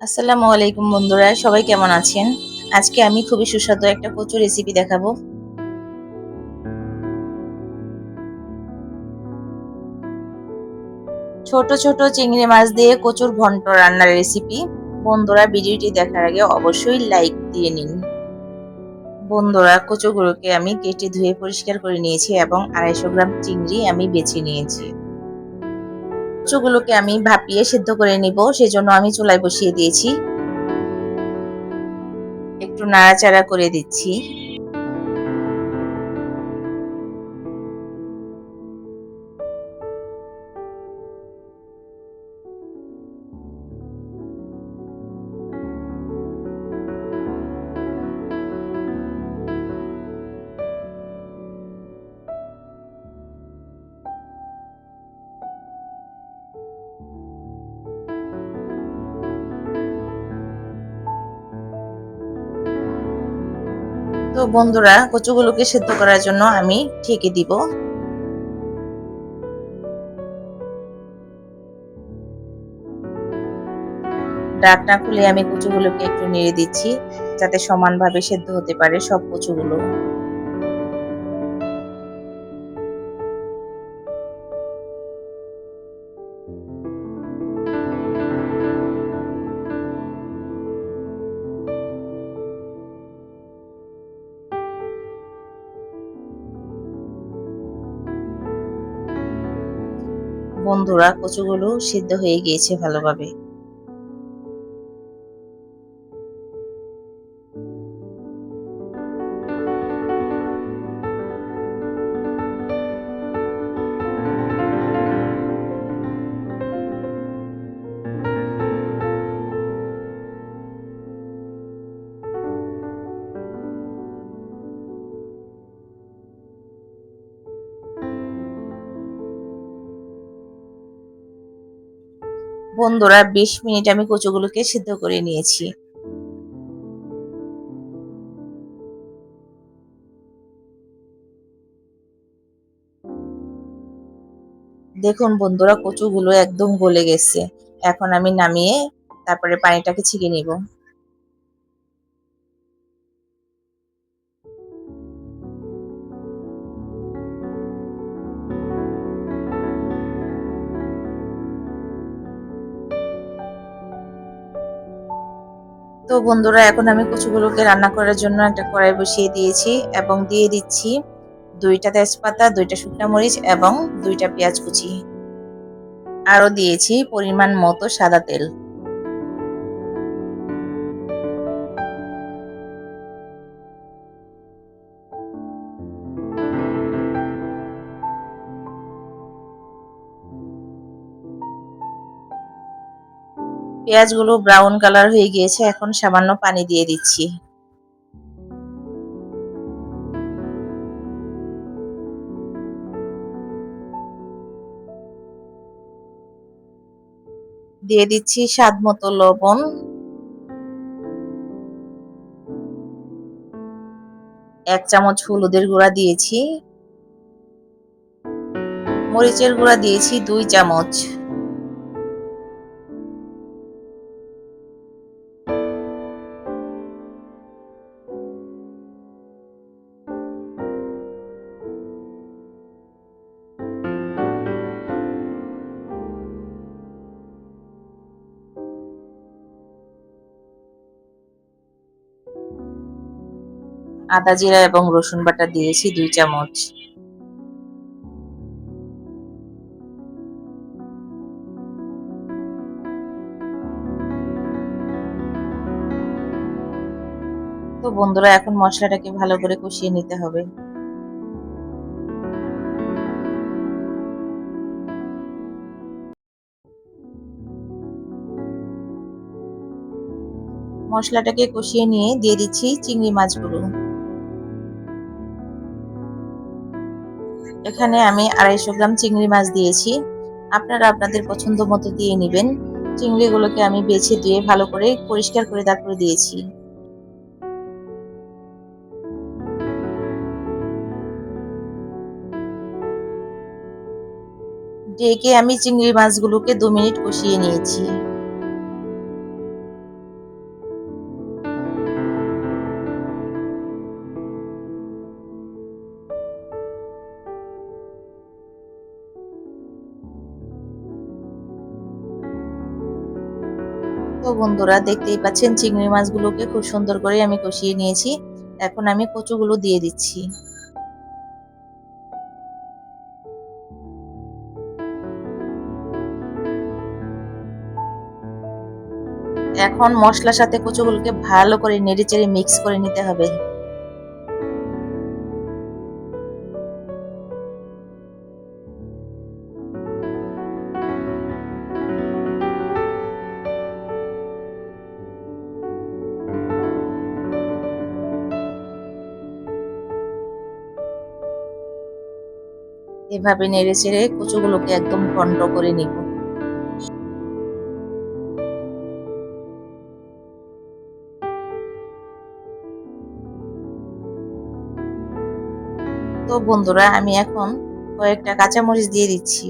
আসসালামু আলাইকুম বন্ধুরা, সবাই কেমন আছেন? আজকে আমি খুবই সুস্বাদু একটা কচু রেসিপি দেখাবো। ছোট ছোট চিংড়ি মাছ দিয়ে কচুর ঘন্ট রান্নার রেসিপি বন্ধুরা, ভিডিওটি দেখার আগে অবশ্যই লাইক দিয়ে নিন। বন্ধুরা, কচুগুলোকে আমি কেটে ধুয়ে পরিষ্কার করে নিয়েছি এবং আড়াইশো গ্রাম চিংড়ি আমি বেছে নিয়েছি। কচুগুলোকে আমি ভাপিয়ে সেদ্ধ করে নিব, সেজন্য আমি চুলায় বসিয়ে দিয়েছি। একটু নাড়াচাড়া করে দিচ্ছি। বন্ধুরা কচুগুলোকে সেদ্ধ করার জন্য আমি ঠেকে দিব। ডাকনা খুলে আমি কচুগুলোকে একটু নেড়ে দিচ্ছি, যাতে সমানভাবে সেদ্ধ হতে পারে সব কচুগুলো। বন্ধুরা কচুগুলো সিদ্ধ হয়ে গিয়েছে ভালোভাবে। বন্ধুরা, বিশ মিনিট আমি কচুগুলোকে সিদ্ধ করে নিয়েছি। দেখুন বন্ধুরা, কচুগুলো একদম গলে গেছে। এখন আমি নামিয়ে তারপরে পানিটাকে ছিঁড়ে নিব। তো বন্ধুরা, এখন আমি কচুগুলোকে রান্না করার জন্য একটা কড়াই বসিয়ে দিয়েছি এবং দিয়ে দিচ্ছি দুইটা তেজপাতা, দুইটা শুকনা মরিচ এবং দুইটা পেঁয়াজ কুচি। আরও দিয়েছি পরিমাণ মতো সাদা তেল। পেঁয়াজগুলো ব্রাউন কালার হয়ে গিয়েছে, এখন সামান্য পানি দিয়ে দিচ্ছি। দিয়ে দিচ্ছি স্বাদ মতো লবণ। এক চামচ হলুদের গুঁড়া দিয়েছি। মরিচের গুঁড়া দিয়েছি দুই চামচ। আদা জিরা এবং রসুন বাটা দিয়েছি দুই চামচ। তো বন্ধুরা, এখন মশলাটাকে ভালো করে কষিয়ে নিতে হবে। মশলাটাকে কষিয়ে নিয়ে দিয়ে দিচ্ছি চিংড়ি মাছগুলো। এখানে আমি আড়াইশো গ্রাম চিংড়ি মাছ দিয়েছি। আপনারা আপনাদের পছন্দ মতো দিয়ে নেবেন। চিংড়িগুলোকে আমি বেছে দিয়ে ভালো করে পরিষ্কার করে তারপরে দিয়েছি। ডেকে আমি চিংড়ি মাছগুলোকে দু মিনিট কষিয়ে নিয়েছি। বন্ধুরা দেখতেই পাচ্ছেন, চিংড়ি মাছগুলোকে খুব সুন্দর করে আমি কষিয়ে নিয়েছি। এখন আমি কচুগুলো দিয়ে দিচ্ছি। এখন মশলার সাথে কচুগুলোকে ভালো করে নেড়েচেড়ে মিক্স করে নিতে হবে। এভাবে নেড়ে চেড়ে কচুগুলোকে একদম ঘন্ট করে নিব। তো বন্ধুরা, আমি এখন কয়েকটা কাঁচামরিচ দিয়ে দিচ্ছি।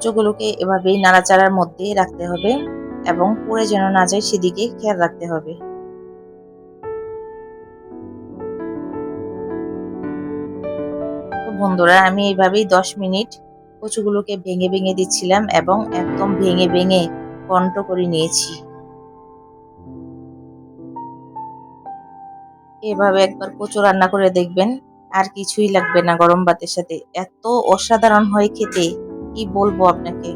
কচুগুলোকে এভাবেই নাড়াচাড়ার মধ্যে রাখতে হবে এবং পুড়ে যেন না যায় সেদিকে খেয়াল রাখতে হবে। বন্ধুরা, আমি এইভাবেই দশ মিনিট কচুগুলোকে ভেঙে ভেঙে দিচ্ছিলাম এবং একদম ভেঙে ভেঙে কন্ট করে নিয়েছি। এভাবে একবার কচু রান্না করে দেখবেন, আর কিছুই লাগবে না গরম ভাতের সাথে। এত অসাধারণ হয় খেতে। কি বলব আপনাকে?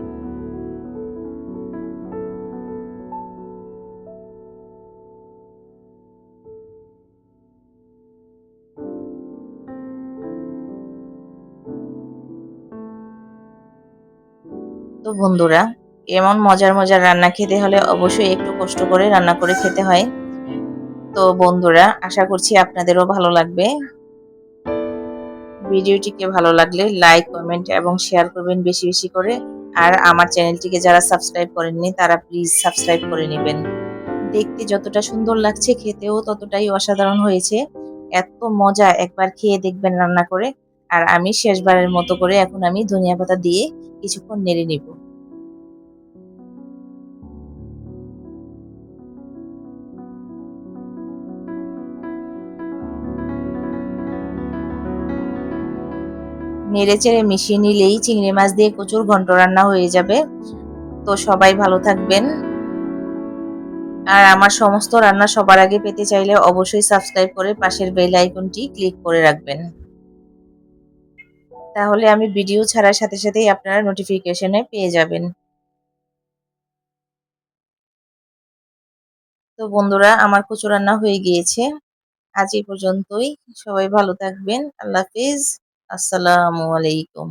তো বন্ধুরা, এমন মজার মজার রান্না খেতে হলে অবশ্যই একটু কষ্ট করে রান্না করে খেতে হয়। তো বন্ধুরা, আশা করছি আপনাদেরও ভালো লাগবে। ভিডিওটিকে ভালো লাগলে লাইক কমেন্ট এবং শেয়ার করবেন বেশি বেশি করে। আর আমার চ্যানেলটিকে যারা সাবস্ক্রাইব করেননি, তারা প্লিজ সাবস্ক্রাইব করে নেবেন। দেখতে যতটা সুন্দর লাগছে খেতেও ততটাই অসাধারণ হয়েছে। এত মজা একবার খেয়ে দেখবেন রান্না করে। আর আমি শেষবারের মতো করে এখন আমি ধনিয়া পাতা দিয়ে কিছুক্ষণ নেড়ে নিব। নেড়ে চেড়ে মিশিয়ে নিলেই চিংড়ি মাছ দিয়ে প্রচুর ঘন্ট রান্না হয়ে যাবে। তো সবাই ভালো থাকবেন। আর আমার সমস্ত রান্না সবার আগে পেতে চাইলে অবশ্যই সাবস্ক্রাইব করে পাশের বেল আইকনটি ক্লিক করে রাখবেন। তাহলে আমি ভিডিও ছাড়ার সাথে সাথেই আপনারা নোটিফিকেশনে পেয়ে যাবেন। তো বন্ধুরা, আমার কচু রান্না হয়ে গিয়েছে। আজ এই পর্যন্তই। সবাই ভালো থাকবেন। আল্লাহ হাফিজ। আসসালামু আলাইকুম।